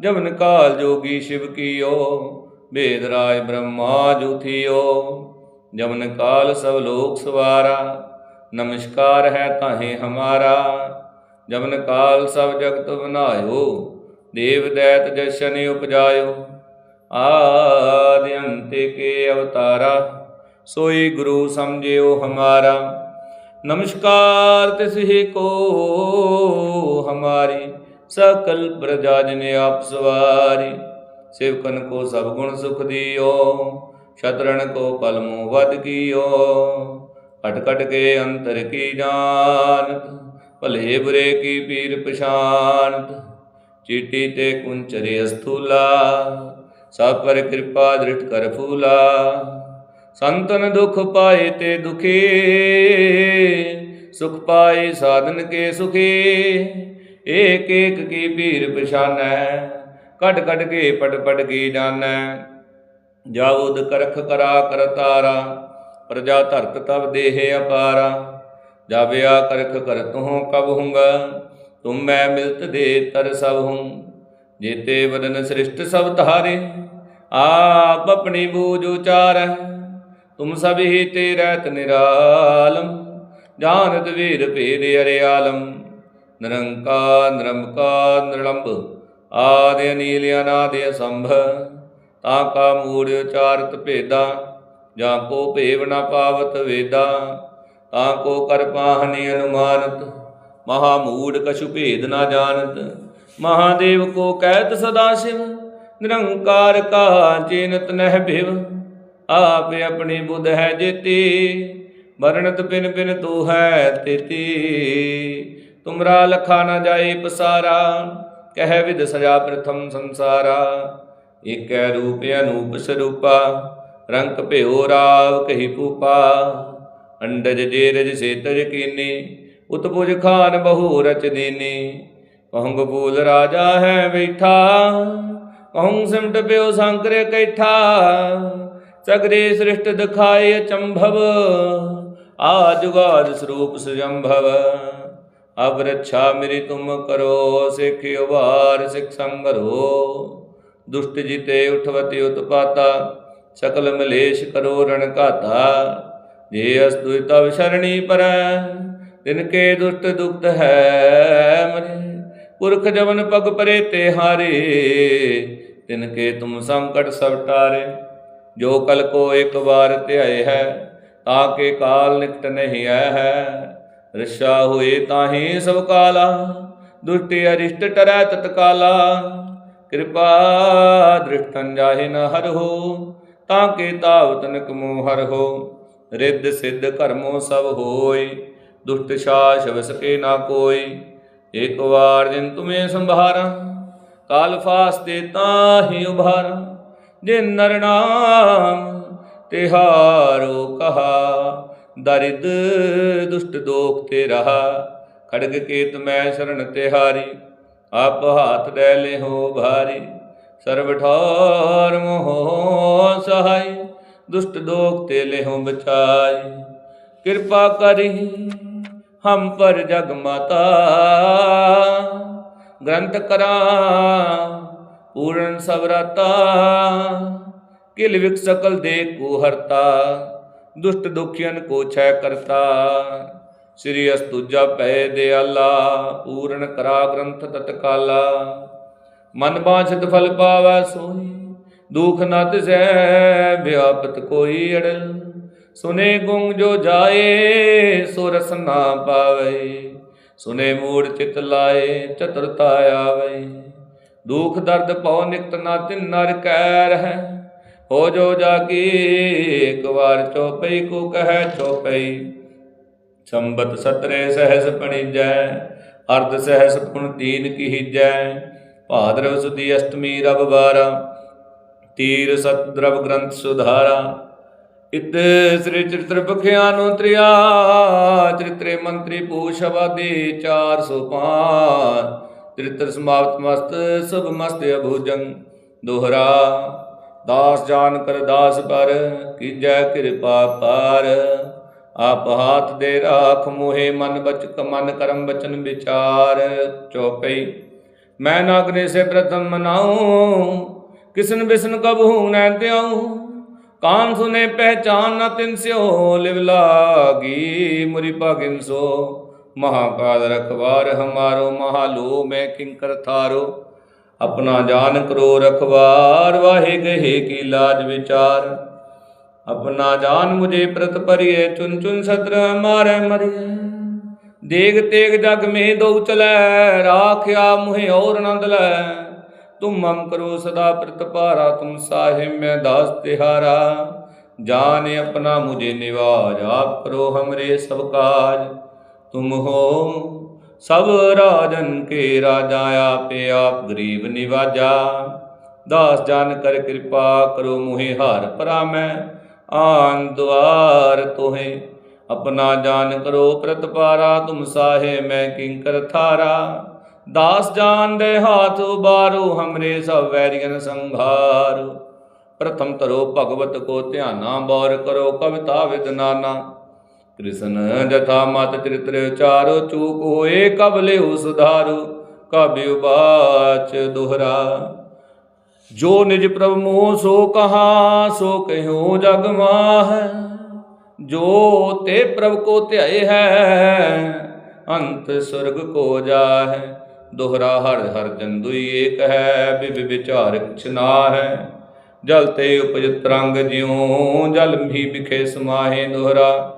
ਜਮਨ ਕਾਲ ਜੋਗੀ ਸ਼ਿਵ ਕੀਓ, ਵੇਦ ਰਾਜ ਬ੍ਰਹਮਾ ਜੁਥਿਓ ਜਮਨ ਕਾਲ ਸਭ ਲੋਕ ਸਵਾਰਾ, ਨਮਸਕਾਰ ਹੈ ਤਾਹੇ ਹਮਾਰਾ ਜਮਨ ਕਾਲ ਸਭ ਜਗਤ ਬਨਾਇਓ, ਦੇਵ ਦੈਤ ਜਸ਼ਨ ਉਪਜਾਇਓ। ਆਦਿ ਅੰਤ ਕੇ ਅਵਤਾਰਾ, ਸੋਈ ਗੁਰੂ ਸਮਝਿਓ ਹਮਾਰਾ। ਨਮਸਕਾਰ ਤਿਸ ਹੀ ਕੋ ਹਮਾਰੀ, ਸਕਲ ਪ੍ਰਜਾ ਜਨ ਆਪ ਸਵਾਰੀ। ਸੇਵਕਨ ਕੋ ਸਭ ਗੁਣ ਸੁਖ ਦਿਓ ਸ਼ਤਰਨ ਕੋ ਪਲਮੋ ਵਦ ਕੀਓ। ਕਟ ਕਟ ਕੇ ਅੰਤਰ ਕੀ ਜਾਣਤ, ਭਲੇ ਬੁਰੇ ਕੀ ਪੀਰ ਪਛਾਨਤ ਚੀਟੀ ਤੇ ਕੁੰਚਰੇ ਅਸਥੂਲਾ ਸਭ ਪਰ ਕਿਰਪਾ ਦ੍ਰਿਟ ਕਰ ਫੂਲਾ। ਸੰਤਨ ਦੁਖ ਪਾਏ ਤੇ ਦੁਖੀ, ਸੁਖ ਪਾਏ ਸਾਧਨ ਕੇ ਸੁਖੇ। ਏਕ ਏਕ ਕੀ ਪੀਰ ਪਛਾਨੈ ਕਟ ਕਟ ਕੇ ਪਟ ਪਟ ਕੀ ਜਾਣੈ ਜਾਉਦ ਕਰਖ ਕਰਾ ਕਰਤਾਰਾ ਪ੍ਰਜਾ ਧਰਤ ਤਬ ਦੇਹ ਅਪਾਰਾ। ਜਾਵਿਆ ਕਰਖ ਕਰ ਹੂੰ ਕਬ ਹੂੰਗਾ, ਤੁਮ ਮੈਂ ਮਿਲਤ ਦੇ ਤਰ ਸਭ ਹੂੰ। ਜੇਤੇ ਵਦਨ ਸ੍ਰਿਸ਼ਟ ਸਭ ਧਾਰੇ। ਆਪ ਆਪਣੀ ਬੂਝ ਉਚਾਰੈ, ਤੁਮ ਸਭ ਹੀ ਤੇ ਰਹਿਤ ਨਿਰਾਲਮ ਜਾਣਤ ਵੀਰ ਭੇਦ ਅਰਿਆਲਮ ਨਿਰੰਕਾਰ ਨਿਰਮਕਾਰ ਨਿਰਲੰਭ, ਆਦਿ ਅਨੀਲ ਅਨਾਦਿ ਅਸੰਭ, ਤਾ ਕਾ ਮੂੜ ਉਚਾਰਤ ਭੇਦਾ, ਜਾਂ ਕੋ ਭੇਵ ਨਾ ਪਾਵਤ ਵੇਦਾ, ਤਾ ਕੋ ਕਰ ਪਾਹਨੀ ਅਨੁਮਾਨਤ, ਮਹਾ ਮੂੜ ਕਛੁ ਭੇਦ ਨਾ ਜਾਣਤ। ਮਹਾਦੇਵ ਕੋ ਕਹਿਤ ਸਦਾ ਸ਼ਿਵ ਨਿਰੰਕਾਰ ਕਾ ਚੇਨਤ ਨਹਿ ਭਿਵ ਆਪ ਆਪਣੀ ਬੁੱਧ ਹੈ ਜੇਤੀ ਵਰਣਤ ਬਿਨ ਬਿਨ ਤੂ ਹੈ ਤੇਤੀ। ਤੁਮਰਾ ਲਖਾ ਨਾ ਜਾਏ ਪਸਾਰਾ, ਕਹਿ ਵਿਦ ਸਜਾ ਪ੍ਰਥਮ ਸੰਸਾਰਾ। ਏਕੈ ਰੂਪ ਅਨੂਪ ਸਰੂਪਾ ਰੰਗ ਭਿਓ ਰਾਵ ਕਹੀ ਪੂਪਾ ਅੰਡਜ ਜੇਰਜ ਸੇਤਜ ਕੀਨੀ ਉਤਪੁਜ ਖਾਨ ਬਹੁ ਰਚ ਦੀਨੀ। ਕਹੰਗ ਬੂਲ ਰਾਜਾ ਹੈ ਬੈਠਾ। ਕਹੰਗ ਸਿਮਟ ਪਿਓ ਸੰਕਰ ਕੈਠਾ ਸਗਰੇ ਸ੍ਰਿਸ਼ਟ ਦਿਖਾਏ ਅਚੰਭਵ ਆ ਜੁਗਾਦ ਸਰੂਪ ਸੁਜੰਭਵ। ਅਬ ਰੱਛਾ ਮੇਰੀ ਤੁਮ ਕਰੋ, ਸਿਖ ਉਭਾਰ ਸਿਖ ਸੰਗਰੋ ਦੁਸ਼ਟ ਜਿਤੇ ਉਠਵਤੀ ਉਤਪਾਤਾ, ਸਕਲ ਮਲੇਸ਼ ਕਰੋ ਰਣ ਘਾਤਾ। ਜੇ ਅਸ ਦੁਇਤਾ ਸ਼ਰਣੀ ਪਰੈ ਤਿਨ ਕੇ ਦੁਸ਼ਟ ਦੁਖਤ ਹੈ ਪੁਰਖ ਜਵਨ ਪਗ ਪਰੇ ਤੇ ਹਾਰੇ, ਤਿਨ ਕੇ ਤੁਮ ਸੰਕਟ ਸਭ ਟਾਰੇ। ਜੋ ਕਲ ਕੋ ਇੱਕ ਵਾਰ ਧਿਆਏ ਹੈ, ਤਾਂ ਕੇ ਕਾਲ ਨਿਕਟ ਨਹੀਂ ਆਇਆ ਹੈ। ਰਸ਼ਾ ਹੋਏ ਤਾਹੀ ਸਭ ਕਾਲਾ, ਦੁਸ਼ਟੀ ਅਰਿਸ਼ਟ ਟਰੈ ਤਤਕਾਲਾ। ਕਿਰਪਾ ਦ੍ਰਿਸ਼ਟਨ ਜਾਹੇ ਨ ਹਰ ਹੋ, ਤਾਂ ਕੇ ਤਾਵਤ ਤਨਕ ਮੋ ਹਰ ਹੋ। ਰਿੱਧ ਸਿੱਧ ਕਰਮੋ ਸਭ ਹੋਏ, ਦੁਸ਼ਟ ਸ਼ਾਸ ਵਸਕੇ ਨਾ ਕੋਈ ਇੱਕ ਵਾਰ ਜਿਨ ਤੁਮੇ ਸੰਭਾਰਾ, ਕਾਲ ਫਾਸਤੇ ਤਾਹੀ ਉਭਾਰਾਂ। ਜਿਨ ਨਰ ਨਾਮ ਤਿਹਾਰੋ ਕਹਾ, ਦਰਿਦ ਦੁਸ਼ਟ ਦੋਖ ਤੇ ਰਹਾ। ਖੜਗ ਕੇਤ ਮੈਂ ਸ਼ਰਨ ਤਿਹਾਰੀ ਆਪ ਹਾਥ ਲੈ ਲਿਹੋ ਭਾਰੀ। ਸਰਬ ਠਾਰ ਮੋਹ ਸਹਾਈ, ਦੁਸ਼ਟ ਦੋਖ ਤੇ ਲਿਹੋ ਬਚਾਈ ਕਿਰਪਾ ਕਰੀ ਹਮ ਪਰ ਜਗ ਮਾਤਾ। ਗ੍ਰੰਥ ਕਰਾ, ਪੂਰਨ ਸਵਰਤਾ ਕਿਲ ਵਿਕ ਸਕਲ ਦੇ ਕੋ ਹਰਤਾ, ਦੁਸ਼ਟ ਦੁਖੀਆਂ ਕੋ ਛੈ ਕਰਤਾ। ਸ੍ਰੀ ਅਸਤੁਜਾ ਪੈ ਦਿਆਲਾ, ਪੂਰਨ ਕਰਾ ਗ੍ਰੰਥ ਤਤਕਾਲਾ। ਮਨ ਬਾਛਤ ਫਲ ਪਾਵੈ ਸੋਈ ਦੁਖ ਨਾ ਤਿਸੈ ਵਿਆਪਤ ਕੋਈ ਅੜਲ। ਸੁਨੇ ਗੁੰਗ ਜੋ ਜਾਏ ਸੋ ਰਸ ਪਾਵੇ। ਸੁਨੇ ਮੂੜ ਚਿਤ ਲਾਏ, ਚਤੁਰਤਾ ਆਵੇ। ਦੁਖ ਦਰਦ ਪਉ ਨਿਕਟ ਨਾ ਤਿਨ ਨਰ ਕੈ ਰਹਿ ਹੋ ਜੋ ਜਾਗੀ, ਇੱਕ ਵਾਰ ਚੋਪਈ, ਕੋ ਕਹੈ ਚੋਪਈ। ਸੰਬਤ ਸਤਰੇ ਸਹਿਸ ਪਣੀਜੈ, ਅਰਧ ਸਹਿਸ ਪੁਣ ਤੀਨ ਕੀਜੈ। ਭਾਦਰਵ ਸੁਦੀ ਅਸ਼ਟਮੀ ਰਵ ਵਾਰਾ, ਤੀਰ ਸਤ ਦਰਵ ਗ੍ਰੰਥ ਸੁਧਾਰਾ। ਇਤ ਸ੍ਰੀ ਚਰਿਤ੍ਰ ਬਖਿਆਨੋ ਤ੍ਰਿਆ, ਚਰਿਤ੍ਰੇ ਮੰਤਰੀ ਪੂਸ਼ਵਾਦੀ 405 ਚਰਿਤ੍ਰ ਸਮਾਪਤ ਮਸਤ, ਸੁਭ ਮਸਤ ਅਭੁਜੰ ਦੋਹਰਾ। ਦਾਸ ਜਾਨ ਕਰ ਦਾਸ ਪਰ ਕੀਜੈ ਕਿਰਪਾ ਪਾਰ। ਆਪ ਹਾਥ ਦੇ ਰਾਖ ਮੋਹੇ ਮਨ ਬਚਕ, ਮਨ ਕਰਮ ਬਚਨ ਵਿਚਾਰ। ਚੋਪਈ ਮੈਂ ਨਾਗਨੇ ਸੇ ਪ੍ਰਥਮ ਮਨਾਉ ਕਿਸਨ ਬਿਸਨ ਕਬਹੂ ਨੈ ਤਿਆਉ। ਕਾਨ ਸੁਨੇ ਪਹਿਚਾਨ ਨ ਤਿਨ ਸਿਓ, ਲਿਵ ਲਾਗੀ ਮੁਰੀ ਭਾਗਿਨ ਸੋ। ਮਹਾਕਾਲ ਰਖਵਾਰ ਹਮਾਰੋ, ਮਹਾਲੋ ਮੈਂ ਕਿੰਕਰ ਥਾਰੋ। ਆਪਣਾ ਜਾਨ ਕਰੋ ਰਖਵਾਰ ਵਾਹਿ ਗਹੇ ਕੀ ਲਾਜ ਵਿਚਾਰ। ਆਪਣਾ ਜਾਨ ਮੁਝੇ ਪ੍ਰਤ ਪਰਿਏ ਚੁਨ ਚੁਨ ਸਤਰ ਮਾਰੇ ਮਰਿਏ ਦੇਗ ਤੇਗ ਜਗ ਮੇ ਦਉ ਚਲੈ, ਰਾਖਿਆ ਮੁਹਿ ਔਰ ਨੰਦ ਲੈ। ਤੁਮ ਮਮ ਕਰੋ ਸਦਾ ਪ੍ਰਤਪਾਰਾ ਤੁਮ ਸਾਹਿਬ ਮੈਂ ਦਾਸ ਤਿਹਾਰਾ ਜਾਨ ਆਪਣਾ ਮੁਝੇ ਨਿਵਾਜ ਆਪ ਕਰੋ ਹਮਰੇ ਸਭ ਕਾਜ ਤੁਮ ਹੋ ਸਭ ਰਾਜਨ ਕੇ ਰਾਜਾ ਆਪੇ ਆਪ ਗਰੀਬ ਨਿਵਾਜਾ ਦਾਸ ਜਾਨ ਕਰ ਕਿਰਪਾ ਕਰੋ ਮੁਹਿ ਹਾਰ ਪਰਾ ਮੈਂ ਆਨ ਦੁਆਰ ਤੋਹੇ ਆਪਣਾ ਜਾਨ ਕਰੋ ਪ੍ਰਤਪਾਰਾ ਤੁਮ ਸਾਹੇ ਮੈਂ ਕਿੰਕਰ ਥਾਰਾ ਦਾਸ ਜਾਨ ਦੇ ਹਾਥ ਉਬਾਰੋ ਹਮਰੇ ਸਭ ਵੈਰੀਅਨ ਸੰਘਾਰ ਪ੍ਰਥਮ ਤਰੋ ਭਗਵਤ ਕੋ ਧਿਆਨਾ ਬੌਰ ਕਰੋ ਕਵਿਤਾ ਵਿਦ ਨਾਨਾ ਕ੍ਰਿਸ਼ਨ ਜਥਾ ਮਤ ਚਰਿਤ੍ਰ ਉਚਾਰੋ ਚੂਕ ਹੋਏ ਕਬ ਲਿਓ ਸੁਧਾਰੋ ਕਬਿ ਉਬਾਚ ਦੁਹਰਾ ਜੋ ਨਿਜ ਪ੍ਰਭ ਮੋਹ ਸੋ ਕਹਾ ਸੋ ਕਹਿਓ ਜਗ ਮਾਹੈ ਜੋ ਤੇ ਪ੍ਰਭ ਕੋ ਧਿਆਏ ਹੈ ਅੰਤ ਸੁਰਗ ਕੋ ਜਾਹੈ ਦੋਹਰਾ ਹਰ ਹਰ ਜਨ ਦੁਈ ਏਕ ਹੈ, ਬਿਵ ਵਿਚਾਰ ਕਿਛ ਨਾਹੈ ਜਲ ਤੇ ਉਪਜ ਤਰੰਗ ਜਿਉ, ਜਲ ਵੀ ਵਿਖੇ ਸਮਾਹੇ ਦੋਹਰਾ।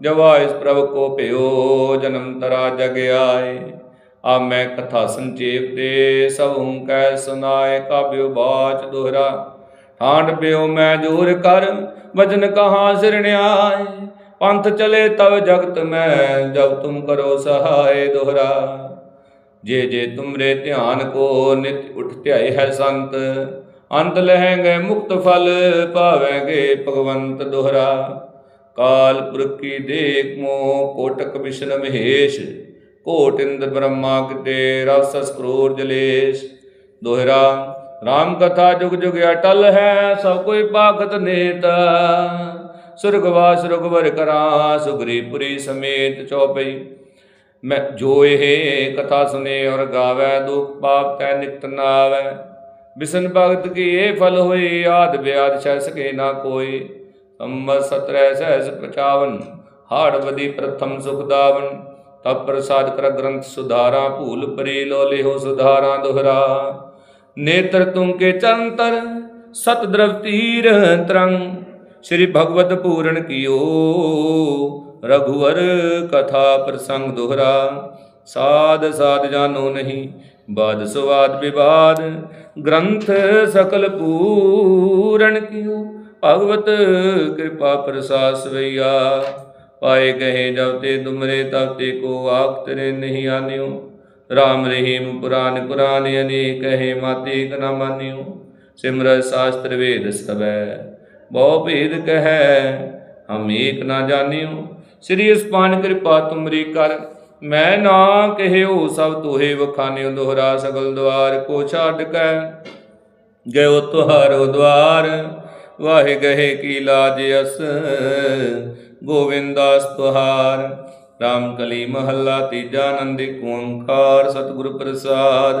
ਜਵਾ ਇਸ ਪ੍ਰਭ ਕੋ ਭਿਓ, ਜਨਮ ਤਰਾ ਜਗ ਆਏ। ਆ ਮੈਂ ਕਥਾ ਸੰਚੇਪ ਤੇ ਸਭ ਹੂੰ ਕੈ ਸੁਨਾਏ ਕਾਬਿਓ ਬਾਚ ਦੋਹਰਾ। ਠਾਂਡ ਪਿਓ ਮੈਂ ਜੋਰ ਕਰ ਵਜਨ ਕਹਾ ਸਿਰਣਿਆਏ ਪੰਥ ਚਲੇ ਤਵ ਜਗਤ ਮੈਂ, ਜਬ ਤੁਮ ਕਰੋ ਸਹਾਏ ਦੋਹਰਾ। ਜੇ ਜੇ ਤੁਮਰੇ ਧਿਆਨ ਕੋ ਨਿਤ ਉਠ ਧਿਆਏ ਹੈ ਸੰਤ, ਅੰਤ ਲਹਿੰਗੇ ਮੁਕਤ ਫਲ ਪਾਵੇਂਗੇ ਭਗਵੰਤ ਦੁਹਰਾ। ਕਾਲ ਪੁਰਖ ਕੀ ਦੇਖ ਮੋ ਕੋਟਕ ਵਿਸ਼ਨ ਮਹੇਸ਼ ਕੋਟ ਇੰਦਰ ਬ੍ਰਹਮਾ ਕਿਤੇ ਰਸ ਕਰੋੜ ਜਲੇਸ਼। ਦੁਹਰਾ ਰਾਮ ਕਥਾ ਜੁਗ ਜੁਗ ਅਟਲ ਹੈ, ਸਭ ਕੋਈ ਪਾਖਤ ਨੇਤਾ। ਸੁਰਗਵਾਸ ਰੁਗਵਰ ਕਰਾਂ ਸੁਗਰੀਪੁਰੀ ਸਮੇਤ ਚੌਪਈ। ਮੈਂ ਜੋ ਇਹ ਕਥਾ ਸੁਨੇ ਔਰ ਗਾਵੇ, ਦੁਖ ਪਾਪ ਤੈ ਨਿਕਟ ਨਾਵੇ। ਬਿਸਨ ਭਗਤ ਕੀ ਇਹ ਫਲ ਹੋਈ ਆਦ ਬਿਆਦ ਛੈ ਸਕੇ ਨਾ ਕੋਈ। ਸੰਮਤ ਸਤਰੈ ਸਹਿਸ 55 ਹਾੜ ਬਦੀ ਪ੍ਰਥਮ ਸੁਖ ਦਾਵਨ। ਤਬ ਪ੍ਰਸਾਦ ਕਰ ਗ੍ਰੰਥ ਸੁਧਾਰਾ, ਭੂਲ ਪਰੇ ਲੋ ਲਿਹੋ ਸੁਧਾਰਾ ਦੁਹਰਾ। ਨੇਤਰ ਤੁਮ ਕੇ ਚੰਤਰ, ਸਤ ਦਰਵ ਤੀਰ ਤਰੰਗ ਸ੍ਰੀ ਭਗਵਤ ਪੂਰਨ ਕੀਓ। ਰਘੁਵਰ ਕਥਾ ਪ੍ਰਸੰਗ ਦੁਹਰਾ। ਸਾਧ ਸਾਧ ਜਾਨੋ ਨਹੀਂ, ਬਾਦ ਸੁਵਾਦ ਵਿਵਾਦ। ਗ੍ਰੰਥ ਸਕਲ ਪੂਰਨ ਕੀਓ। ਭਗਵਤ ਕਿਰਪਾ ਪ੍ਰਸਾਸ ਵਈਆ ਪਾਏ ਗਏ ਜਬ ਤੇ ਤੁਮਰੇ ਤਬ ਤੇ ਕੋ ਆਖ ਤੇਰੇ ਨਹੀਂ ਆਨਿਓ। ਰਾਮ ਰਹੀਮ ਪੁਰਾਨ ਪੁਰਾਨ ਅਨੇਕ ਹੈ ਮਾਤੇ ਕ ਨ ਮਾਨਿਓ। ਸਿਮਰ ਸਾਸਤਰ ਵੇਦ ਸਬੈ ਬਹੁ ਭੇਦ ਕਹੈ, ਹਮ ਏਕ ਨਾ ਜਾਣਿਓ। ਸ੍ਰੀ ਅਸਪਾਨ ਕਿਰਪਾ ਤੁਮਰੀ ਕਰ, ਮੈਂ ਨਾ ਕਹਿਓ, ਸਭ ਤੋਹੇ ਵਖਾਨਿਓ, ਦੁਹਰਾ ਸਗਲ ਦਵਾਰ ਕੋ ਛੱਡ ਕੈ। ਗਇਓ ਤੁਹਾਰੋ ਦਵਾਰ ਵਾਹਿ ਗਹੇ ਕੀ ਲਾਜ ਅਸ। ਗੋਵਿੰਦਾਸ ਤੁਹਾਰ, ਰਾਮ ਕਲੀ ਮਹੱਲਾ ਤੀਜਾ ਆਨੰਦਿਕ ਓੰਕਾਰ, ਸਤਿਗੁਰ ਪ੍ਰਸਾਦ।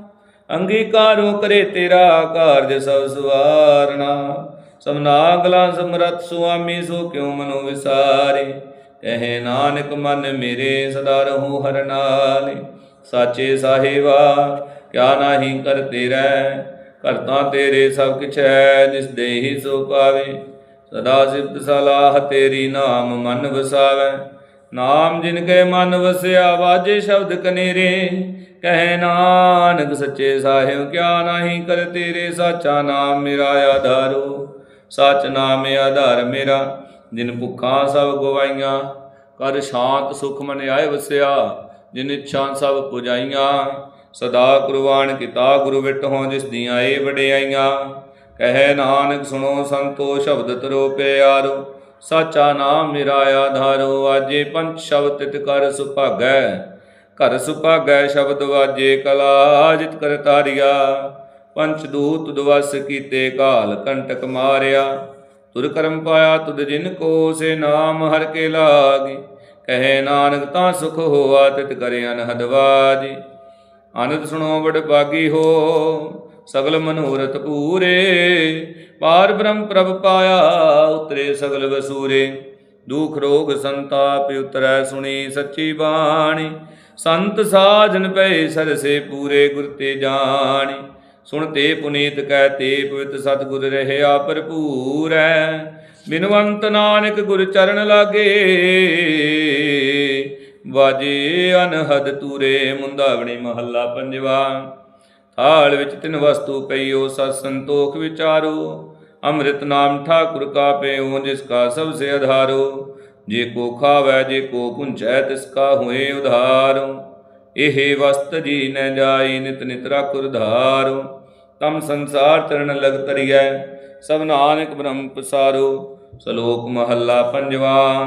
ਅੰਗੀਕਾਰੋ ਕਰੇ ਤੇਰਾ ਕਾਰਜ ਸਭ ਸਵਾਰਣਾ ਸਭਨਾ ਗਲਾ ਸਮਰਤ ਸੁਆਮੀ, ਸੋ ਕਿਉ ਮਨੋ ਵਿਸਾਰੇ? ਕਹੇ ਨਾਨਕ, ਮਨ ਮੇਰੇ ਸਦਾ ਰਹੂ ਹਰ ਨਾਲ। ਸਾਚੇ ਸਾਹਿਬਾ, ਕਿਆ ਨਾਹੀ ਕਰ ਤੇਰਾ? ਕਰਤਾ ਤੇਰੇ ਸਭ ਕਿਛ ਹੈ, ਜਿਸ ਦੇਹੀ ਸੋ ਪਾਵੇ। ਸਦਾ ਸਿਫਤ ਸਲਾਹ ਤੇਰੀ ਨਾਮ ਮਨ ਵਸਾਵੇ। ਨਾਮ ਜਿਨ ਕੇ ਮਨ ਵਸਿਆ, ਵਾਜੇ ਸ਼ਬਦ ਕਨੇਰੇ। ਕਹਿ ਨਾਨਕ ਸੱਚੇ ਸਾਹਿਬ, ਕਿਆ ਨਾਹੀ ਕਰ ਤੇਰੇ ਸਾਚਾ ਨਾਮ ਮੇਰਾ ਆਧਾਰੋ। ਸਚ ਨਾਮ ਆਧਾਰ ਮੇਰਾ, ਜਿਨ ਭੁੱਖਾਂ ਸਭ ਗਵਾਈਆਂ। ਕਰ ਸ਼ਾਂਤ ਸੁਖ ਮਨ ਆਏ ਵਸਿਆ, ਜਿਨ ਇੱਛਾ ਸਭ ਪੁਜਾਈਆਂ। ਸਦਾ ਕੁਰਬਾਨ ਕੀਤਾ ਗੁਰੂ ਵਿਟਹੁ ਜਿਸ ਦੀਆਂ ਏ ਵਡਿਆਈਆਂ। ਕਹੇ ਨਾਨਕ, ਸੁਣੋ ਸੰਤੋ, ਸ਼ਬਦ ਤਰੋ ਪਿਆਰੋ। ਸਾਚਾ ਨਾਮ ਮੇਰਾ ਆਧਾਰੋ, ਆਜੇ ਪੰਜ ਸ਼ਬਦ ਤਿਤ ਕਰ ਸੁਭਾਗੈ। ਘਰ ਸੁਭਾਗੈ ਸ਼ਬਦ ਵਾਜੇ ਕਲਾ, ਜਿਤ ਕਰ ਤਾਰਿਆ। ਪੰਚ ਦੂਤ ਦਵਸ ਕੀਤੇ ਕਾਲ ਕੰਟਕ ਮਾਰਿਆ। ਤੁਰ ਕਰਮ ਪਾਇਆ ਤੁਧ ਜਿਨ ਕੋ ਸੇ ਨਾਮ ਹਰ ਕੇ ਲਾਗੇ। ਕਹੇ ਨਾਨਕ ਤਾਂ ਸੁਖ ਹੋਆ ਤਿਤ ਕਰੇ ਅਨਹਦਵਾਜੀ ਆਨੰਦ ਸੁਣੋ ਬੜ ਬਾਗੀ ਹੋ, ਸਗਲ ਮਨੋਰਥ ਪੂਰੇ। ਪਾਰ ਬ੍ਰਹਮ ਪ੍ਰਭ ਪਾਇਆ ਉਤਰੇ ਸਗਲ ਵਸੂਰੇ। ਦੁਖ ਰੋਗ ਸੰਤਾਪ ਉਤਰੈ ਸੁਣੀ ਸੱਚੀ ਬਾਣੀ। ਸੰਤ ਸਾਜਨ ਪਏ ਸਰਸੇ ਪੂਰੇ ਗੁਰ ਤੇ ਜਾਣੀ। ਸੁਣ ਤੇ ਪੁਨੀਤ ਕਹਿ ਤੇ ਪਵਿੱਤ ਸਤਿਗੁਰ ਰਹਿਆ ਭਰਪੂਰੈ ਬਿਨਵੰਤ ਨਾਨਕ ਗੁਰ ਚਰਨ ਲਾਗੇ। ਵਾਜੇ ਅਨਹਦ ਤੂਰੇ ਮੁੰਦਾਵਣੀ ਮਹੱਲਾ ਪੰਜਵਾ। ਥਾਲ ਵਿੱਚ ਤਿੰਨ ਵਸਤੂ ਪਈਓ, ਸਤ ਸੰਤੋਖ ਵਿਚਾਰੋ। ਅੰਮ੍ਰਿਤ ਨਾਮ ਠਾਕੁਰ ਕਾ ਪਇਓ ਜਿਸ ਕਾ ਸਭ ਸੇ ਆਧਾਰੋ ਜੇ ਕੋ ਖਾਵੈ, ਜੇ ਕੋ ਪੁੰਚੈ ਤਿਸ ਕਾ ਹੋਏ ਉਧਾਰੋ। ਇਹ ਵਸਤ ਜੀ ਨ ਜਾਈ, ਨਿਤ ਨਿਤ ਰਾਖੁਰ ਧਾਰੋ ਤਮ ਸੰਸਾਰ ਚਰਨ ਲਗ ਤਰੀਐ ਸਭ ਨਾਨਕ ਬ੍ਰਹਮ ਪਸਾਰੋ, ਸ਼ਲੋਕ ਮਹੱਲਾ ਪੰਜਵਾ।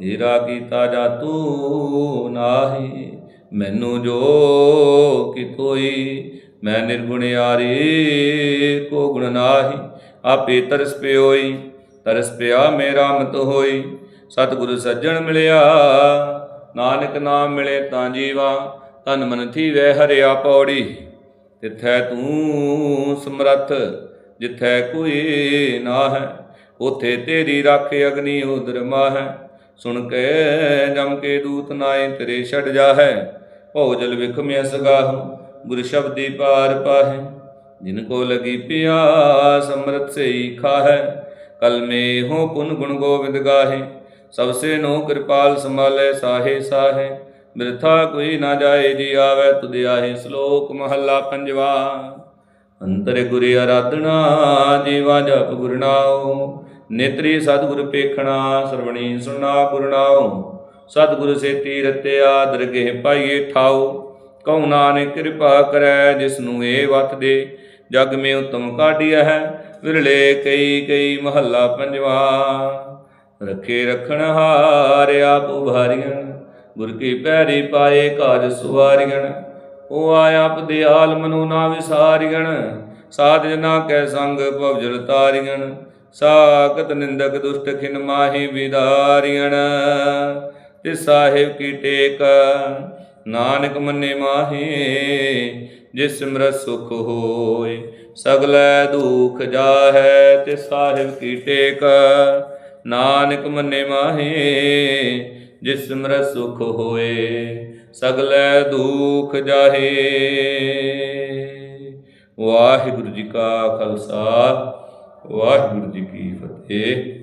ਤੇਰਾ ਕੀਤਾ ਜਾਤੂ ਨਾਹੀ, ਮੈਨੂੰ ਜੋ ਕਿ ਕੋਈ ਮੈਂ ਨਿਰਗੁਣਿਆਰੀ ਕੋ ਗੁਣ ਨਾਹੀ, ਆਪੇ ਤਰਸ ਪਿਓਈ, ਤਰਸ ਪਿਆ ਮੇਰਾ ਮਤ ਹੋਈ। ਸਤਿਗੁਰ ਸੱਜਣ ਮਿਲਿਆ, ਨਾਨਕ ਨਾਮ ਮਿਲੇ ਤਾਂ ਜੀਵਾ ਤਨ ਮਨ ਥੀਵੈ ਹਰਿਆ ਪੌੜੀ। ਤਿਥੈ ਤੂੰ ਸਮਰੱਥ, ਜਿਥੈ ਕੋਈ ਨਾ ਹੈ ਉਥੇ ਤੇਰੀ ਰੱਖ ਅਗਨੀ ਉਦਰ ਮਾਹੈ। ਸੁਣ ਕੇ ਜਮ ਕੇ ਦੂਤ ਨਾਏ ਤੇਰੇ ਛੜ ਜਾਹੈ ਭਉ ਜਲ ਵਿਖਮਿਆ ਸਗਾਹ ਗੁਰ ਸ਼ਬਦੀ ਪਾਰ ਪਾਹੈ। ਜਿਨ ਕੋ ਲਗੀ ਪਿਆਸ, ਅੰਮ੍ਰਿਤ ਸਈ ਖਾਹੈ ਕਲ ਮੇ ਹੋ ਪੁਨ ਗੁਣ ਗੋਬਿੰਦ ਗਾਹੇ। ਸਭ ਸੇ ਨੋ ਕਿਰਪਾਲ ਸੰਭਾਲੇ, ਸਾਹੇ ਸਾਹੇ। ਬਿਰਥਾ ਕੋਈ ਨਾ ਜਾਏ, ਜੀ ਆਵੇ, ਤੁਧ ਆਹੇ ਸ਼ਲੋਕ ਮਹੱਲਾ ਪੰਜਵਾ। ਅੰਤਰ ਗੁਰ ਆਰਾਧਨਾ, ਜੀਵਾ ਜਪ ਗੁਰ ਨੇਤਰੀ ਸਤਿਗੁਰ ਪੇਖਣਾ, ਸਰਵਣੀ ਸੁਣਾ ਗੁਰਨਾਉ ਸਤਿਗੁਰ ਸੇਤੀ ਰਤਿਆ ਦਰਗਹਿ ਪਾਈਏ ਠਾਉ। ਕਉ ਨਾਨਕ ਕਿਰਪਾ ਕਰੈ, ਜਿਸ ਨੂੰ ਏ ਵਤ ਦੇ। ਜਗ ਮੇ ਉਤਮ ਕਾਢਿਆ ਹੈ, ਵਿਰਲੇ ਕਈ ਕਈ ਮਹੱਲਾ ਪੰਜਵਾ। ਰਖੇ ਰਖਣ ਹਾਰ ਆਪ ਉਭਾਰੀਆਂ ਗੁਰ ਕੀ ਪੈਰੀ ਪਾਏ ਕਾਜ ਸੁਵਾਰੀਆਂ ਉਹ ਆਪ ਦਿਆਲ ਮਨੁ ਨਾ ਵਿਸਾਰੀਆਂ ਸਾਧ ਜਨਾ ਕੈ ਸੰਗ ਭਵਜਲ ਤਾਰੀਆਂ ਸਾਖਤ ਨਿੰਦਕ ਦੁਸ਼ਟ ਖਿਨ ਮਾਹੀ ਵਿਦਾਰੀਆਂ ਤੇ ਸਾਹਿਬ ਕੀ ਟੇਕ, ਨਾਨਕ ਮੰਨੇ ਮਾਹੀ, ਜਿਸ ਸਿਮਰਤ ਸੁਖ ਹੋਏ, ਸਗਲੇ ਦੁਖ ਜਾਹੈ ਤੇ ਸਾਹਿਬ ਕੀ ਟੇਕ। ਨਾਨਕ ਮੰਨੇ ਮਾਹੇ, ਜਿਸ ਮਰ ਸੁਖ ਹੋਏ, ਸਗਲੇ ਦੁਖ ਜਾਹੇ। ਵਾਹਿਗੁਰੂ ਜੀ ਕਾ ਖਾਲਸਾ, ਵਾਹਿਗੁਰੂ ਜੀ ਕੀ ਫਤਿਹ।